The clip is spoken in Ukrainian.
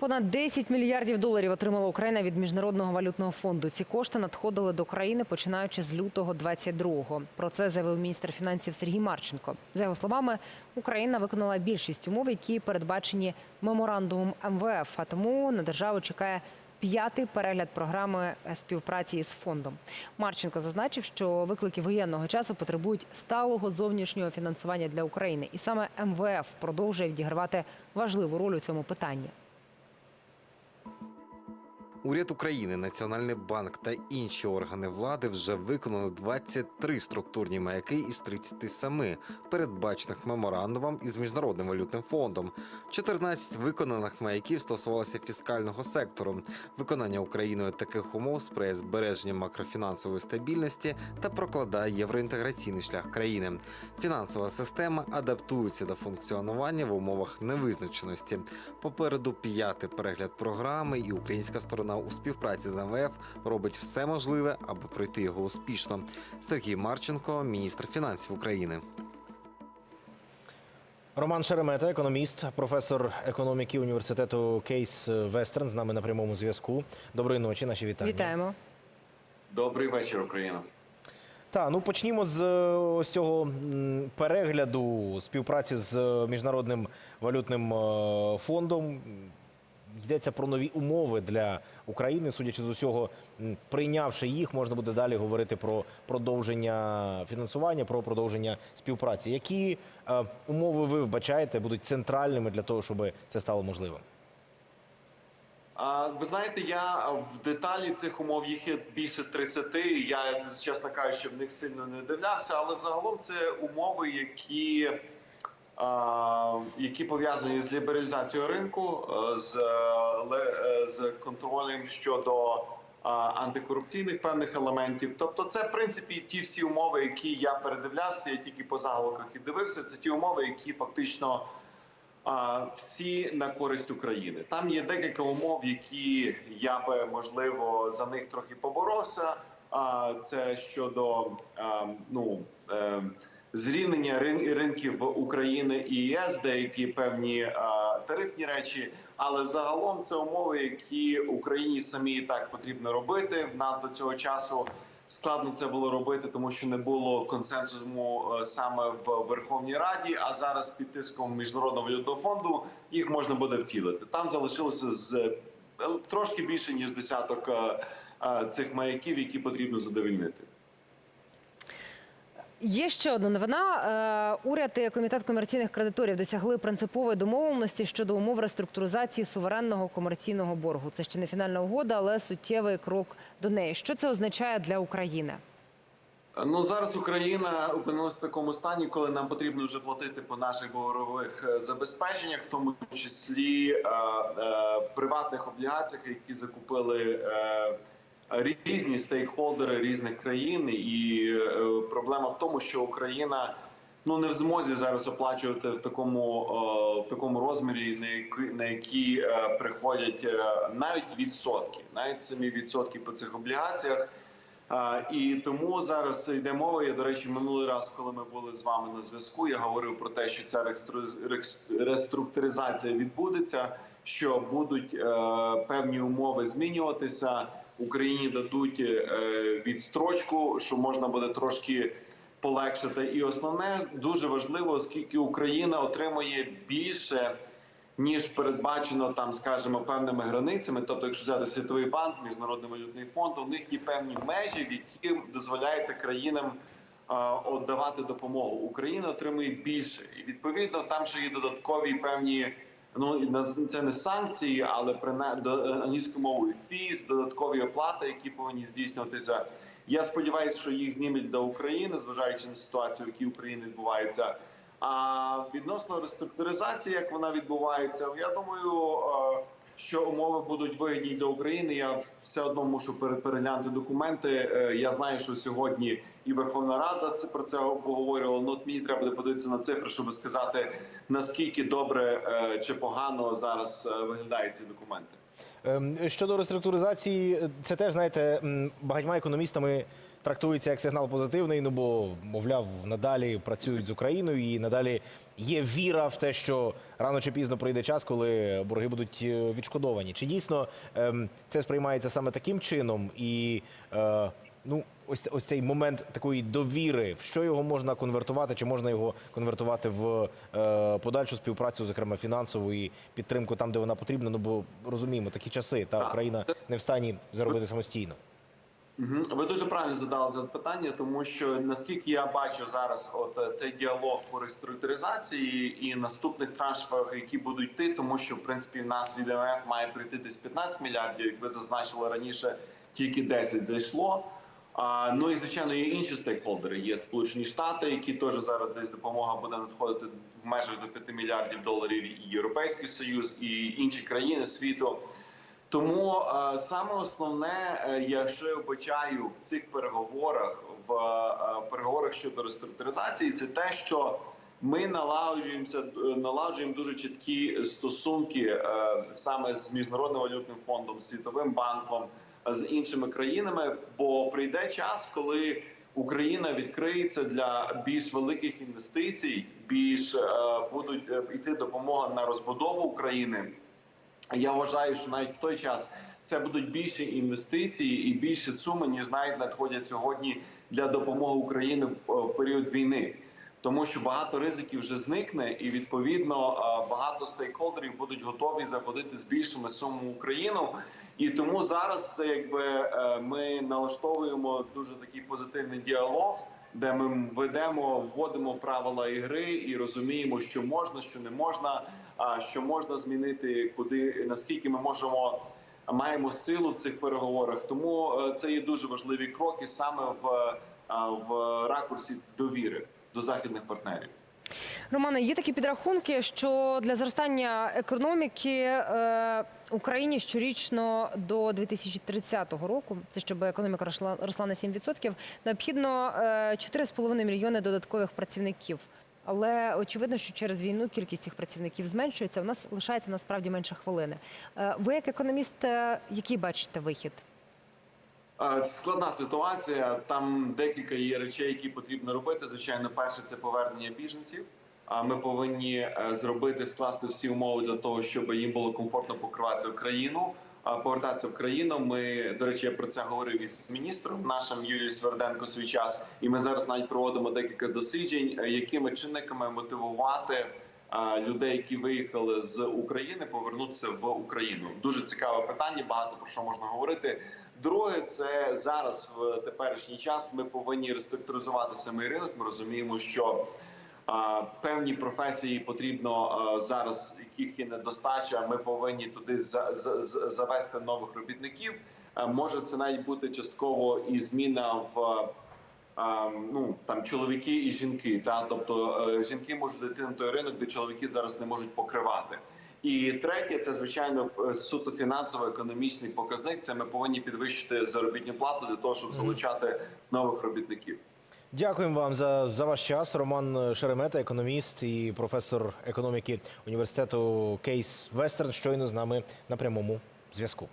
Понад 10 мільярдів доларів отримала Україна від міжнародного валютного фонду. Ці кошти надходили до країни починаючи з лютого 22-го. Про це заявив міністр фінансів Сергій Марченко. За його словами, Україна виконала більшість умов, які передбачені меморандумом МВФ. А тому на державу чекає п'ятий перегляд програми співпраці із фондом. Марченко зазначив, що виклики воєнного часу потребують сталого зовнішнього фінансування для України, і саме МВФ продовжує відігравати важливу роль у цьому питанні. Уряд України, Національний банк та інші органи влади вже виконали 23 структурні маяки із 37 передбачених меморандумом із міжнародним валютним фондом. 14 виконаних маяків стосувалося фіскального сектору. Виконання Україною таких умов сприяє збереженню макрофінансової стабільності та прокладає євроінтеграційний шлях країни. Фінансова система адаптується до функціонування в умовах невизначеності. Попереду п'ятий перегляд програми, і українська сторона у співпраці з МВФ робить все можливе, аби пройти його успішно. Сергій Марченко, міністр фінансів України. Роман Шеремета, економіст, професор економіки університету Кейс Вестерн, з нами на прямому зв'язку. Доброї ночі, наші вітання. Вітаємо. Добрий вечір, Україна. Так, ну почнімо з е, ось цього перегляду співпраці з е, міжнародним валютним е, фондом. Йдеться про нові умови для України. Судячи з усього, прийнявши їх, можна буде далі говорити про продовження фінансування, про продовження співпраці. Які е, умови ви вбачаєте будуть центральними для того, щоб це стало можливим? Ви знаєте, я в деталі цих умов їх є більше 30, і Я чесно кажучи, в них сильно не дивлявся, але загалом це умови, які. Які пов'язані з лібералізацією ринку, е, з, е, е, з контролем щодо антикорупційних певних елементів. Тобто, це в принципі ті всі умови, які я передивлявся, я тільки по заголовках і дивився. Це ті умови, які фактично всі на користь України. Там є декілька умов, які я би можливо за них трохи поборовся. Це щодо ну. Е, Зрівнення рин- ринків України і ЄС, деякі певні тарифні речі, але загалом це умови, які Україні самі і так потрібно робити. В нас до цього часу складно це було робити, тому що не було консенсусу е, саме в Верховній Раді. А зараз під тиском міжнародного валютного фонду їх можна буде втілити. Там залишилося з е, трошки більше ніж десяток е, е, цих маяків, які потрібно задовільнити. Є ще одна новина. Е, Уряд і комітет комерційних кредиторів досягли принципової домовленості щодо умов реструктуризації суверенного комерційного боргу. Це ще не фінальна угода, але суттєвий крок до неї. Що це означає для України? Ну зараз Україна опинилася в такому стані, коли нам потрібно вже платити по наших боргових е, забезпеченнях, в тому числі е, приватних облігаціях, які закупили різні стейкхолдери різних країн. І е, проблема в тому, що Україна. Ну не в змозі зараз оплачувати в такому е, в такому розмірі, на які на які е, приходять навіть відсотки, навіть самі відсотки по цих облігаціях. І тому зараз йде мова. Я до речі, минулий раз, коли ми були з вами на зв'язку, я говорив про те, що ця реструктуризація відбудеться, що будуть певні умови змінюватися. Україні дадуть е, відстрочку, що можна буде трошки полегшити. І основне дуже важливо, оскільки Україна отримує більше ніж передбачено там, скажімо, певними границями. Тобто, якщо взяти світовий банк, міжнародний валютний фонд, у них є певні межі, в які дозволяється країнам віддавати допомогу. Україна отримує більше, і відповідно там ще є додаткові певні. Ну це не санкції, але до англійської англійською мовою фіз, додаткові оплати, які повинні здійснюватися. Я сподіваюся, що їх знімуть до України, зважаючи на ситуацію, в якій Україна відбувається. А відносно реструктуризації, як вона відбувається, я думаю, е, що умови будуть вигідні для України. Я все одно мушу пере- переглянути документи. Е, Я знаю, що сьогодні і Верховна Рада це про це поговорила. Ну мені треба буде подивитися на цифри, щоб сказати наскільки добре е, чи погано зараз е, виглядають ці документи. Ем, Щодо реструктуризації, це теж знаєте, багатьма економістами трактується як сигнал позитивний. Ну бо, мовляв, надалі працюють з Україною і надалі є віра в те, що рано чи пізно прийде час, коли борги будуть е, відшкодовані. Чи дійсно ем, це сприймається саме таким чином? І е, ну, ось ось цей момент такої довіри, в що його можна конвертувати, чи можна його конвертувати в е, подальшу співпрацю, зокрема фінансову і підтримку там, де вона потрібна. Ну бо розуміємо, такі часи та Так. Україна не в стані заробити самостійно. Ви дуже правильно задали запитання, тому що наскільки я бачу зараз, от е, цей діалог по реструктуризації і наступних траншах, які будуть йти, тому що в принципі в нас від МВФ має прийти десь 15 мільярдів, як ви зазначили раніше, тільки 10 зайшло. Ну і звичайно є інші стейкхолдери. Є Сполучені Штати, які теж зараз десь допомога буде надходити в межах до 5 мільярдів доларів, і Європейський Союз, і інші країни світу. Тому е, саме основне, е, якщо я вбачаю в цих переговорах, в е, переговорах щодо реструктуризації, це те, що ми налагоджуємося, налагоджуємо дуже чіткі стосунки саме з міжнародним валютним фондом, світовим банком, з іншими країнами. Бо прийде час, коли Україна відкриється для більш великих інвестицій, більш е, будуть е, йти допомога на розбудову України. Я вважаю, що навіть в той час це будуть більші інвестиції і більше суми, ніж навіть надходять сьогодні для допомоги Україні в в період війни. Тому що багато ризиків вже зникне, і відповідно багато стейкхолдерів будуть готові заходити з більшими сумами в Україну. І тому зараз це якби е, ми налаштовуємо дуже такий позитивний діалог, де ми ведемо, вводимо правила ігри і розуміємо, що можна, що не можна, що можна змінити, куди наскільки ми можемо маємо силу в цих переговорах. Тому е, це є дуже важливі кроки саме в, е, в ракурсі довіри до західних партнерів. Романе, є такі підрахунки, що для зростання економіки е, Україні щорічно до 2030 року, це щоб економіка росла, росла на 7%, необхідно е, 4,5 мільйони додаткових працівників. Але очевидно, що через війну кількість цих працівників зменшується. У нас лишається насправді менше хвилини. Е, ви, як економіст, е, який бачите вихід? Е, Складна ситуація. Там декілька є речей, які потрібно робити. Звичайно, перше це повернення біженців. А ми повинні е, зробити скласти всі умови для того, щоб їм було комфортно покриватися в країну. Повертатися в країну. Ми до речі, я про це говорив із міністром нашим Юрієм Сверденко свій час. І ми зараз навіть проводимо декілька досліджень, е, якими чинниками мотивувати людей, які виїхали з України, повернутися в Україну. Дуже цікаве питання. Багато про що можна говорити. Друге, це зараз в теперішній час ми повинні реструктуризувати самий ринок. Ми розуміємо, що а, певні професії потрібно а, зараз, яких є недостача. Ми повинні туди за, за, за- завести нових робітників. А, може, це навіть бути частково і зміна в. Ну там чоловіки і жінки, та тобто е, жінки можуть зайти на той ринок, де чоловіки зараз не можуть покривати. І третє, це звичайно е, суто фінансово-економічний показник. Це ми повинні підвищити заробітну плату для того, щоб залучати нових робітників. Дякуємо вам за, за ваш час. Роман Шеремета, економіст і професор економіки університету Кейс Вестерн, щойно з нами на прямому зв'язку.